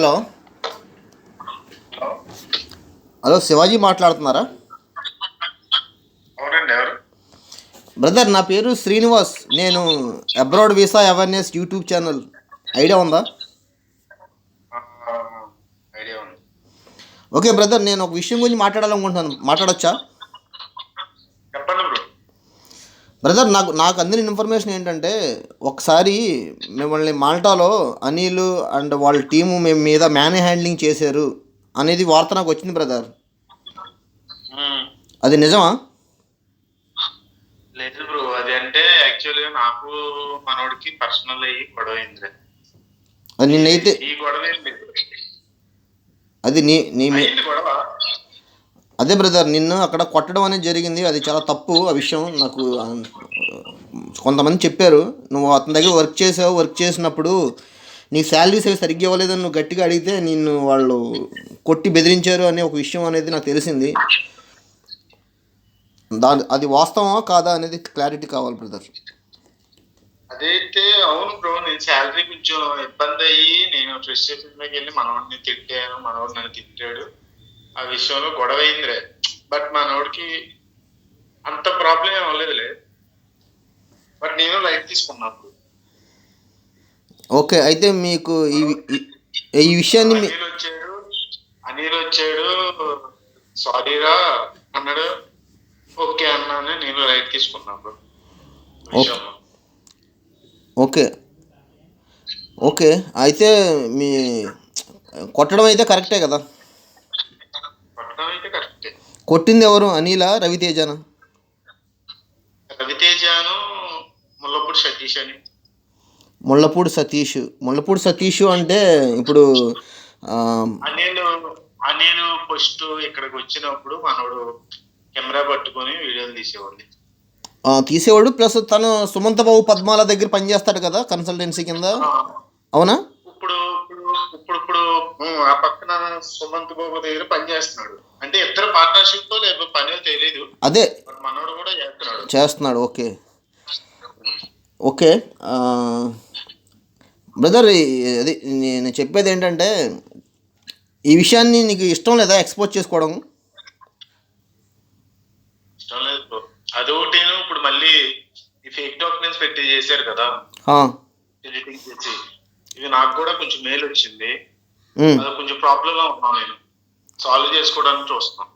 Hello. Hello Shivaji మాట్లాడుతున్నారా? Brother నా పేరు శ్రీనివాస్. నేను abroad visa awareness YouTube channel. Idea ఉందా? ఐడియా ఉంది. ఓకే బ్రదర్ నేను ఒక విషయం గురించి మాట్లాడాలనుకుంటున్నాను. మాట్లాడొచ్చా చెప్పండి బ్రో బ్రదర్ నాకు నాకు అందిన ఇన్ఫర్మేషన్ ఏంటంటే ఒకసారి మిమ్మల్ని మాల్టాలో అనిల్ అండ్ వాళ్ళ టీము మేము మీద మ్యాన్ హ్యాండ్లింగ్ చేశారు అనేది వార్త నాకు వచ్చింది బ్రదర్ అది నిజమా? లేదు బ్రో అది అంటే యాక్చువల్గా నాకు మనోడికి పర్సనల్ అయ్యి గొడవ అయింది అది నిన్నైతే ఈ గొడవ అది నీ నీ గొడవ. అదే బ్రదర్ నిన్ను అక్కడ కొట్టడం అనేది జరిగింది. అది చాలా తప్పు. ఆ విషయం నాకు కొంతమంది చెప్పారు. నువ్వు అతని దగ్గర వర్క్ చేసావు. వర్క్ చేసినప్పుడు నీ శాలరీస్ అవి సరిగ్గా ఇవ్వలేదని నువ్వు గట్టిగా అడిగితే నిన్ను వాళ్ళు కొట్టి బెదిరించారు అనే ఒక విషయం అనేది నాకు తెలిసింది. దాని అది వాస్తవమా కాదా అనేది క్లారిటీ కావాలి బ్రదర్. అదైతే అవును బ్రో నేను శాలరీ కొంచెం ఇబ్బంది అయ్యి నేను ఫ్రెష్ మీదకి వెళ్ళి మనవాడిని తిట్టాను. మనవాడు నన్ను తిట్టాడు. ఆ విషయంలో గొడవ అయిందిరే బట్ మనోడికి అంత ప్రాబ్లం ఏం అవ్వలేదులే. బట్ నేను లైట్ తీసుకున్నప్పుడు ఓకే అయితే మీకు ఈ ఈ- విషయాన్ని మీ- అనిల్ వచ్చాడు. అనిల్ వచ్చాడు. సారీరా అన్నాడు. ఓకే అన్నాను నేను రైట్ తీసుకున్నాను ఓకే. ఓకే అయితే మీ కొట్టడం అయితే కరెక్టే కదా. కొట్టింది ఎవరు? అనిల రవితేజన? రవితేజను ముల్లపూడి సతీష్ అని. ముళ్ళపూడి సతీష్. ముళ్ళపూడి సతీష్ అంటే ఇప్పుడు ఆ, అనిల్ అనిల్ ఫస్ట్ ఇక్కడికి వచ్చినప్పుడు మనోడు కెమెరా పట్టుకొని వీడియోలు తీసేవాడు ఆ, తీసేవాడు. ప్లస్ తను సుమంత బాబు పద్మాల దగ్గర పనిచేస్తాడు కదా కన్సల్టెన్సీ కింద. అవునా ఇప్పుడు ఇప్పుడు ఇప్పుడు ఇప్పుడు ఉమ్, ఆ పక్కన సుమంత్ బాబు దగ్గర పని చేస్తున్నాడు. అంటే ఇద్దరు పార్ట్నర్షిప్తో లేకపోతే పని తెలియదు అదే. మనోడు కూడా చేస్తున్నాడు. చేస్తున్నాడు ఓకే. ఓకే బ్రదర్ అది నేను చెప్పేది ఏంటంటే ఈ విషయాన్ని నీకు ఇష్టం లేదా ఎక్స్పోజ్ చేసుకోవడం? ఇష్టం లేదు అదొకటి ఇప్పుడు మళ్ళీ ఈ ఫేక్ డాక్యుమెంట్స్ పెట్టి చేశారు కదా. ఎడిటింగ్ చేసి. ఇది నాకు కూడా కొంచెం మెయిల్ వచ్చింది. అది కొంచెం ప్రాబ్లం లో ఉన్నాను నేను. సాల్వ్ చేసుకోవడానికి చూస్తున్నాను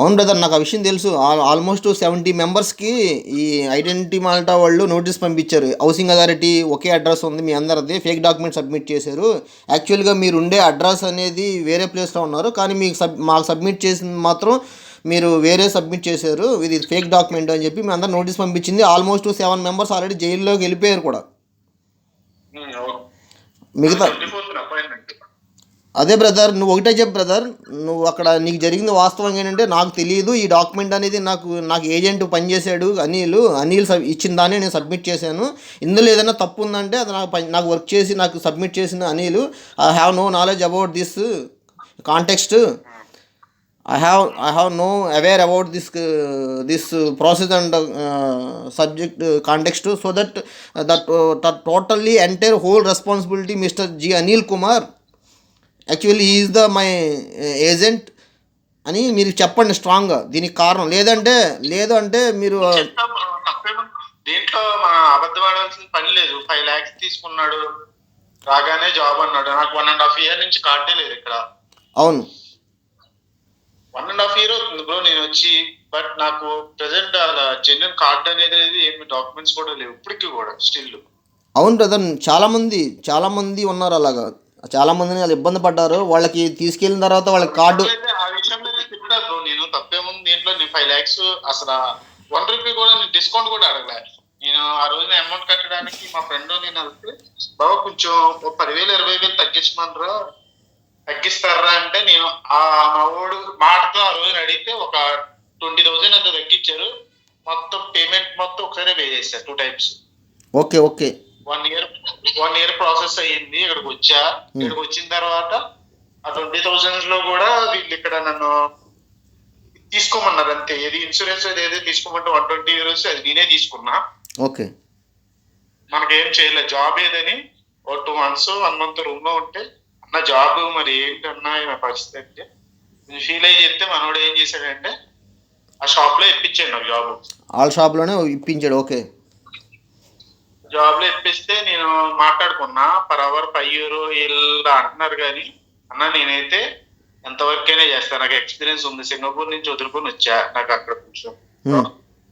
అవును బ్రదర్ నాకు ఆ విషయం తెలుసు. ఆల్ ఆల్మోస్ట్ సెవెంటీ మెంబర్స్కి ఈ ఐడెంటిటీ మాల్టా వాళ్ళు నోటీస్ పంపించారు. హౌసింగ్ అథారిటీ ఒకే అడ్రస్ ఉంది మీ అందరిది. ఫేక్ డాక్యుమెంట్ సబ్మిట్ చేశారు. యాక్చువల్గా మీరు ఉండే అడ్రస్ అనేది వేరే ప్లేస్లో ఉన్నారు. కానీ మీకు సబ్ మాకు సబ్మిట్ చేసింది మాత్రం మీరు వేరే సబ్మిట్ చేశారు. ఇది ఫేక్ డాక్యుమెంట్ అని చెప్పి మీ అందరు నోటీస్ పంపించింది. ఆల్మోస్ట్ సెవెన్ మెంబర్స్ ఆల్రెడీ జైల్లోకి వెళ్ళిపోయారు కూడా. మిగతా అదే బ్రదర్ నువ్వు ఒకటే చెప్పు బ్రదర్ నువ్వు అక్కడ నీకు జరిగింది వాస్తవం ఏంటంటే నాకు తెలియదు ఈ డాక్యుమెంట్ అనేది నాకు నాకు ఏజెంట్ పనిచేశాడు అనిల్ అనిల్ సబ్ ఇచ్చిన దాన్ని నేను సబ్మిట్ చేశాను. ఇందులో ఏదైనా తప్పు ఉందంటే అది నాకు పని- నాకు వర్క్ చేసి నాకు సబ్మిట్ చేసిన Anil I have no knowledge about this context I have I have no aware about this this process and subject context so that that that totally entire whole responsibility mister G Anil Kumar actually is the my agent అని మీరు చెప్పండి స్ట్రాంగ్గా దీనికి కారణం. లేదంటే లేదు అంటే మీరు తప్పేముంది దీంట్లో మన అబద్ధం ఆడాల్సిన పని లేదు. ఫైవ్ లాక్స్ తీసుకున్నాడు. రాగానే జాబ్ అన్నాడు. నాకు వన్ అండ్ హాఫ్ ఇయర్ నుంచి కార్డే లేదు ఇక్కడ. అవును. వన్ అండ్ హాఫ్ ఇయర్ అవుతుంది బ్రో నేను వచ్చి బట్ నాకు ప్రెసెంట్ జెన్యున్ కార్డ్ అనేది ఏమి డాక్యుమెంట్స్ కూడా లేవు. ఇప్పటికీ కూడా స్టిల్ అవును బ్రదర్ చాలామంది చాలామంది ఉన్నారు అలాగా. చాలామందిని వాళ్ళు ఇబ్బంది పడ్డారు. వాళ్ళకి తీసుకెళ్ళిన తర్వాత వాళ్ళకి కార్డు ఆ విషయంలో నేను చెప్తా బ్రో. నేను తప్పేముంది దీంట్లో నేను ఫైవ్ లాక్స్ అసలు వన్ రూపీ కూడా నేను డిస్కౌంట్ కూడా అడగలే. నేను ఆ రోజున అమౌంట్ కట్టడానికి మా ఫ్రెండ్ నేను వెళ్తే బాబా కొంచెం ఒక పదివేలు ఇరవై వేలు తగ్గించమనరా తగ్గిస్తారా అంటే నేను ఆ మా ఊడు మాటతో ఆ రోజున అడిగితే ఒక ట్వంటీ థౌసండ్ అంత తగ్గించారు. మొత్తం పేమెంట్ మొత్తం ఒకసారి పే చేశారు two times. Okay okay. One year one year process అయ్యింది ఇక్కడికి వచ్చా. ఇక్కడికి వచ్చిన తర్వాత ఆ ట్వంటీ థౌసండ్లో కూడా వీళ్ళు ఇక్కడ నన్ను తీసుకోమన్నారు అంతే ఏది ఇన్సూరెన్స్ ఏదైతే తీసుకోమంటే వన్ ట్వంటీ యూరోస్ అది నేనే తీసుకున్నా. ఓకే. మనకేం చేయలేదు జాబ్ ఏదని ఒక టూ మంత్స్ వన్ మంత్ రూమ్లో ఉంటే అన్న జాబ్ మరి ఏంటన్నా నా పరిస్థితి అంటే ఫీల్ అయ్యి చెప్తే మనోడు ఏం చేశాడంటే ఆ షాప్లో ఇప్పించాడు నాకు జాబ్. వాళ్ళ షాప్లోనే ఇప్పించాడు. ఓకే. జాబ్లో ఇప్పిస్తే నేను మాట్లాడుకున్నా పర్ అవర్ ఫైవ్ యూరో వీళ్ళు అంటున్నారు కానీ అన్న నేనైతే ఎంతవరకైనా చేస్తాను నాకు ఎక్స్పీరియన్స్ ఉంది. సింగపూర్ నుంచి వదులుకొని వచ్చా. నాకు అక్కడ కొంచెం Hmm.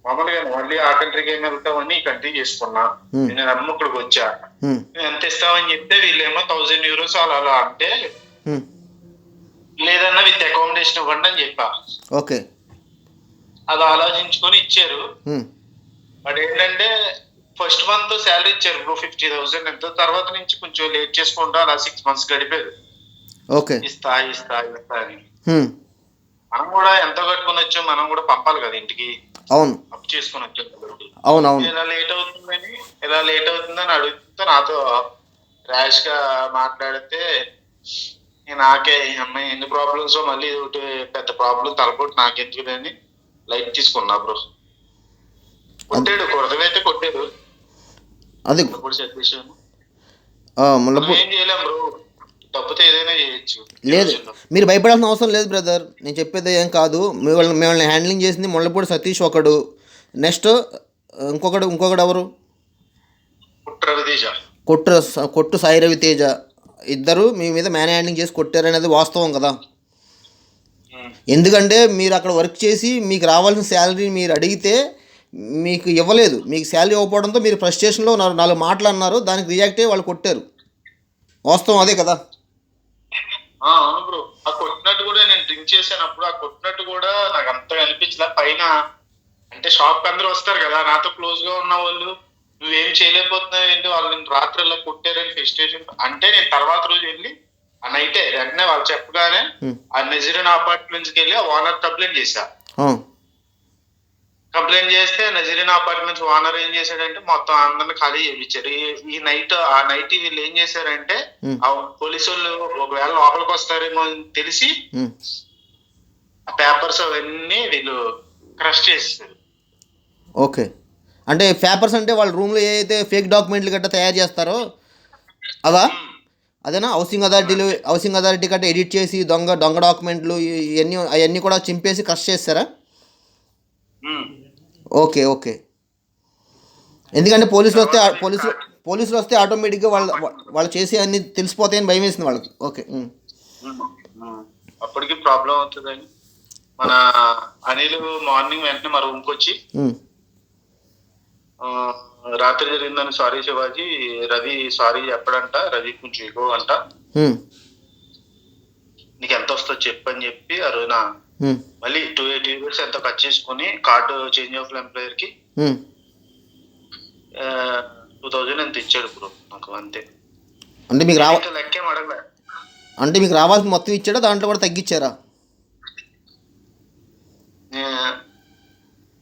మామూలుగా మళ్ళీ ఆ కంట్రీకి ఏమి వెళ్తామని ఈ కంట్రీ చేసుకున్నా. Hmm. నేను అమ్మ ఇక్కడికి వచ్చా. ఉమ్, నువ్వు ఎంత ఇస్తావని చెప్తే వీళ్ళేమో థౌజండ్ యూరోస్ అలా అలా అంటే లేదన్నా విత్ అకామిడేషన్ ఇవ్వండి అని చెప్పా. ఓకే అలా ఆలోచించుకొని ఇచ్చారు. బట్ ఏంటంటే ఫస్ట్ మంత్ శాలరీ ఇచ్చారు బ్రో ఫిఫ్టీ థౌసండ్ ఎంత. తర్వాత నుంచి కొంచెం లేట్ చేసుకుంటూ అలా సిక్స్ మంత్స్ గడిపారు ఓకే. ఇస్తా ఇస్తా ఇస్తా అని. మనం కూడా ఎంత కట్టుకొని వచ్చాం మనం కూడా పంపాలి కదా ఇంటికి. అవును. అప్ చేసుకొని వచ్చాం అవును అవును ఇలా లేట్ అవుతుందని ఇలా లేట్ అవుతుందని అడుగుతూ నాతో ర్యాష్గా మాట్లాడితే నాకే అమ్మాయి ఎన్ని ప్రాబ్లమ్స్ మళ్ళీ ఒకటి పెద్ద ప్రాబ్లం తలపోటు నాకెందుకు అని లైట్ తీసుకున్నా బ్రో. కొట్టాడు కొరదమైతే కొట్టాడు. అది ముళ్ళపూడి తప్పితే ఏదైనా చేయొచ్చు. లేదు. మీరు భయపడాల్సిన అవసరం లేదు బ్రదర్. నేను చెప్పేది ఏం కాదు. మిమ్మల్ని మిమ్మల్ని హ్యాండ్లింగ్ చేసింది ముళ్ళపూడి సతీష్ ఒకడు. నెక్స్ట్ ఇంకొకడు ఇంకొకడు ఎవరు? రవితేజ. కొట్టు కొట్టు సాయి రవి తేజ ఇద్దరు మీ మీద మ్యాన్ హ్యాండ్లింగ్ చేసి కొట్టారనేది వాస్తవం కదా. ఎందుకంటే మీరు అక్కడ వర్క్ చేసి మీకు రావాల్సిన శాలరీ మీరు అడిగితే మీకు ఇవ్వలేదు. మీకు శాలరీ ఇవ్వకపోవడంతో మీరు ఫ్రస్ట్రేషన్లో నాలుగు నాలుగు మాటలు అన్నారు. దానికి రియాక్ట్ అయ్యి వాళ్ళు కొట్టారు. వాస్తవం అదే కదా? ఆ, అవును బ్రో. ఆ కొట్టినట్టు కూడా నేను డ్రింక్ చేసినప్పుడు ఆ కొట్టినట్టు కూడా నాకు అంతగా అనిపించలే. పైన అంటే షాప్ అందరూ వస్తారు కదా. నాతో క్లోజ్గా ఉన్న వాళ్ళు నువ్వేం చేయలేకపోతున్నావు ఏంటి? వాళ్ళు రాత్రి ఇలా కొట్టారని ఫ్రస్ట్రేషన్ అంటే నేను తర్వాత రోజు వెళ్ళి ఆ నైటే వెంటనే వాళ్ళు చెప్పగానే. ఆ నజీరన్ అపార్ట్మెంట్స్కి వెళ్ళి ఆ ఓనర్ కంప్లైంట్ చేశా. కంప్లైంట్ చేస్తే నజీరిన్ అపార్ట్మెంట్స్ ఓనర్ ఏం చేశాడంటే మొత్తం అందరిని ఖాళీ చేయించారు ఈ- నైట్ ఆ నైట్ వీళ్ళు ఏం చేశారంటే. ఆ పోలీసు వాళ్ళు ఒకవేళ లోపలికి వస్తారేమో తెలిసి పేపర్స్ అవన్నీ వీళ్ళు క్రష్ చేస్తారు ఓకే. అంటే పేపర్స్ అంటే వాళ్ళ రూమ్లో ఏ అయితే ఫేక్ డాక్యుమెంట్లు గట్రా తయారు చేస్తారో అవా అదేనా? హౌసింగ్ అథారిటీలు హౌసింగ్ అథారిటీ గట్రా ఎడిట్ చేసి దొంగ దొంగ డాక్యుమెంట్లు ఇవన్నీ అవన్నీ కూడా చింపేసి క్రష్ చేస్తారా. ఓకే ఓకే ఎందుకంటే పోలీసులు వస్తే పోలీసులు పోలీసులు వస్తే ఆటోమేటిక్గా వాళ్ళ వాళ్ళు చేసే అన్ని తెలిసిపోతాయని భయం వేసింది వాళ్ళకి ఓకే. అప్పటికి ప్రాబ్లం అవుతుందని మన అనిల్ మార్నింగ్ వెంటనే మా రూమ్కి వచ్చి రాత్రి జరిగిందని సారీ శివాజీ రవి సారీ చెప్పడంట రవి కొంచెం ఎక్కువ అంట. నీకు ఎంత వస్తుందో చెప్పని చెప్పి ఆ రోజున. మళ్ళీ టూ ఎయిటీ ఇయర్స్ ఎంతో కట్ చేసుకుని కార్డు చేంజ్ ఆఫ్ ఎంప్లాయర్కి ఉమ్. టూ థౌజండ్ ఎంత ఇచ్చాడు బ్రో? నాకు అంతే. అంటే మీకు రావ ఇంకా లెక్కేం అడగలే. అంటే మీకు రావాల్సిన మొత్తం ఇచ్చాడా? దాంట్లో కూడా తగ్గించారా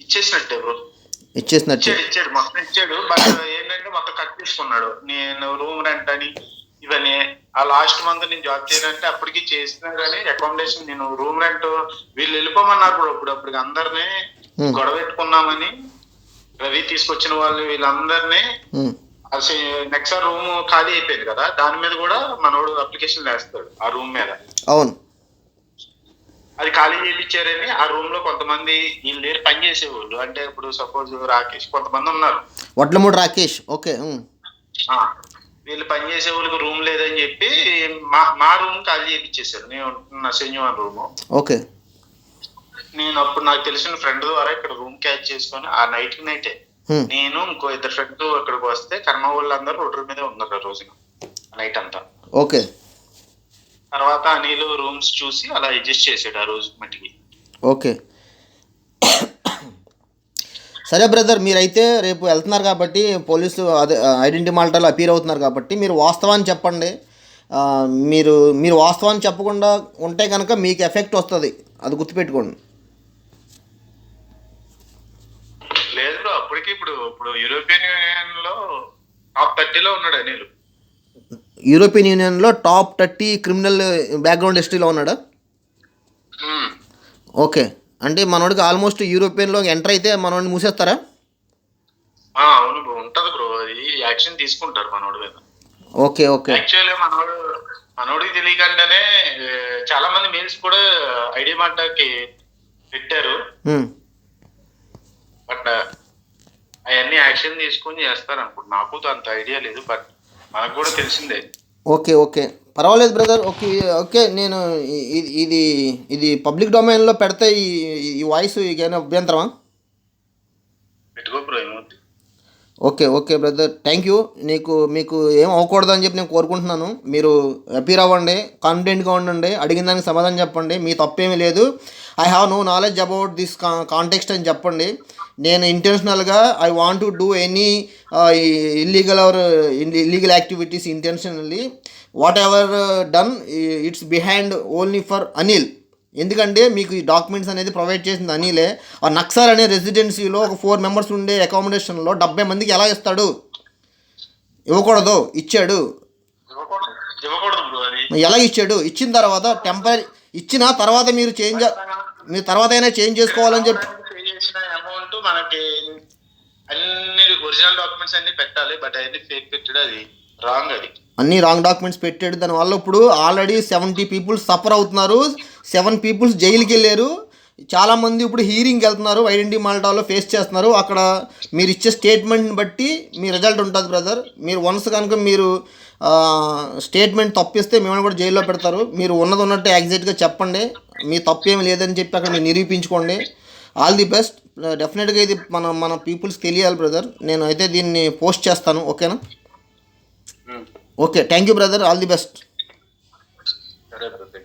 ఇచ్చేసినట్టే బ్రో. ఇచ్చేసినట్టు. ఇచ్చాడు మొత్తం ఇచ్చాడు బట్ ఏంటంటే మొత్తం కట్ చేసుకున్నాడు. నేను రూమ్ రెంట్ అని ఇవన్నీ ఆ లాస్ట్ మంత్ నేను జాబ్ చేయాలంటే అప్పటికి చేసినా కానీ అకామిడేషన్ నేను రూమ్ రెంట్ వీళ్ళు వెళ్ళిపోమన్నారు బ్రో ఇప్పుడు అప్పటికి అందరినీ Hmm. గొడవ పెట్టుకున్నామని రవి తీసుకొచ్చిన వాళ్ళు వీళ్ళందరినీ. అసలు నెక్స్ట్ రూమ్ ఖాళీ అయిపోయింది కదా దాని మీద కూడా మనోడు అప్లికేషన్ వేస్తాడు ఆ రూమ్ మీద. అవును. అది ఖాళీ చేయించారని ఆ రూమ్లో కొంతమంది వీళ్ళు దగ్గర పని చేసేవాళ్ళు. అంటే ఇప్పుడు సపోజ్ రాకేష్ కొంతమంది ఉన్నారు. వడ్లమూడి రాకేష్. ఓకే వీళ్ళు పని చేసే వాళ్ళకి రూమ్ లేదని చెప్పి మా మా రూమ్ ఖాళీ చేయించేశారు నేను ఉంటున్న శనివారం రూమ్ ఓకే. నేను అప్పుడు నాకు తెలిసిన ఫ్రెండ్ ద్వారా ఇక్కడ రూమ్ క్యాచ్ చేసుకొని ఆ నైట్కి నైటే ఉమ్. నేను ఇంకో ఇద్దరు ఫ్రెండ్ ఇక్కడికి వస్తే కర్మ వాళ్ళందరూ రోడ్డు మీదే ఉన్నారు ఆ రోజున నైట్ అంతా. ఓకే. తర్వాత అనిల్ రూమ్స్ చూసి అలా అడ్జస్ట్ చేసాడు ఆ రోజు మట్టికి. ఓకే. సరే బ్రదర్ మీరైతే రేపు వెళ్తున్నారు కాబట్టి పోలీసు అదే ఐడెంటిటీ మాల్టాలో అపీర్ అవుతున్నారు కాబట్టి మీరు వాస్తవాన్ని చెప్పండి. మీరు మీరు వాస్తవాన్ని చెప్పకుండా ఉంటే కనుక మీకు ఎఫెక్ట్ వస్తుంది. అది గుర్తుపెట్టుకోండి. లేదు బ్రో అప్పటికి ఇప్పుడు ఇప్పుడు యూరోపియన్ యూనియన్లో టాప్ థర్టీలో ఉన్నాడు అనిల్. యూరోపియన్ యూనియన్లో టాప్ థర్టీ క్రిమినల్ బ్యాక్గ్రౌండ్ హిస్టరీలో ఉన్నాడా. ఓకే అంటే మనోడికి ఆల్మోస్ట్ యూరోపియన్లో ఎంటర్ అయితే మనోడిని మూసేస్తారా? అవును బ్రో ఉంటది బ్రో. అది యాక్షన్ తీసుకుంటారు మనోడి మీద. Okay okay. యాక్చువల్లీ మనోడు మనోడికి తెలియకుండానే చాలా మంది మెయిల్స్ కూడా ఐడి మాటకి పెట్టారు. ఉమ్. బట్ అవన్నీ యాక్షన్ తీసుకొని చేస్తారు అనుకుంటా నాకు అంత ఐడియా లేదు బట్ మనకు కూడా తెలిసిందే. Okay okay. పర్వాలేదు బ్రదర్ ఓకే ఓకే నేను ఇది ఇది ఇది పబ్లిక్ డొమైన్లో పెడితే ఈ ఈ వాయిస్ ఏమైనా అభ్యంతరమా? Okay okay brother thank you నీకు మీకు ఏం అవ్వకూడదు అని చెప్పి నేను కోరుకుంటున్నాను. మీరు అపీర్ అవ్వండి కాన్ఫిడెంట్గా ఉండండి అడిగిన దానికి సమాధానం చెప్పండి. మీ తప్పేమీ లేదు. I have no knowledge about this context అని చెప్పండి. నేను ఇంటెన్షనల్గా I want to do any illegal our illegal activities intentionally whatever done it's behind only for Anil. ఎందుకంటే మీకు ఈ డాక్యుమెంట్స్ అనేది ప్రొవైడ్ చేసింది అనిలే. ఆ నక్సల్ అనే రెసిడెన్సీలో ఒక ఫోర్ మెంబర్స్ ఉండే అకామిడేషన్లో డెబ్బై మందికి ఎలా ఇస్తాడు? ఇవ్వకూడదు. ఇచ్చాడు. ఎలా ఇచ్చాడు? ఇచ్చిన తర్వాత టెంపరీ ఇచ్చిన తర్వాత మీరు చేంజ్ మీరు తర్వాత అయినా చేంజ్ చేసుకోవాలని చెప్పి మనకి అన్ని ఒరిజినల్ డాక్యుమెంట్స్ అన్ని పెట్టాలి. బట్ అవన్నీ ఫేక్ పెట్టాడు అది. రాంగ్ అది. అన్ని రాంగ్ డాక్యుమెంట్స్ పెట్టాడు. దానివల్ల ఇప్పుడు ఆల్రెడీ సెవెంటీ పీపుల్స్ సఫర్ అవుతున్నారు. సెవెన్ పీపుల్స్ జైలుకి వెళ్ళారు. చాలామంది ఇప్పుడు హీరింగ్కి వెళ్తున్నారు. ఐడెంటిటీ మాల్టాలో ఫేస్ చేస్తున్నారు. అక్కడ మీరు ఇచ్చే స్టేట్మెంట్ని బట్టి మీ రిజల్ట్ ఉంటుంది బ్రదర్ మీరు వన్స్ కనుక మీరు స్టేట్మెంట్ తప్పిస్తే మిమ్మల్ని కూడా జైల్లో పెడతారు. మీరు ఉన్నది ఉన్నట్టు ఎగ్జాక్ట్గా చెప్పండి. మీ తప్పు ఏమి లేదని చెప్పి అక్కడ మీరు నిరూపించుకోండి. ఆల్ ది బెస్ట్ డెఫినెట్గా ఇది మన మన పీపుల్స్ తెలియాలి బ్రదర్ నేను అయితే దీన్ని పోస్ట్ చేస్తాను. ఓకేనా okay thank you brother all the best ಸರಿ ಬ್ರದರ್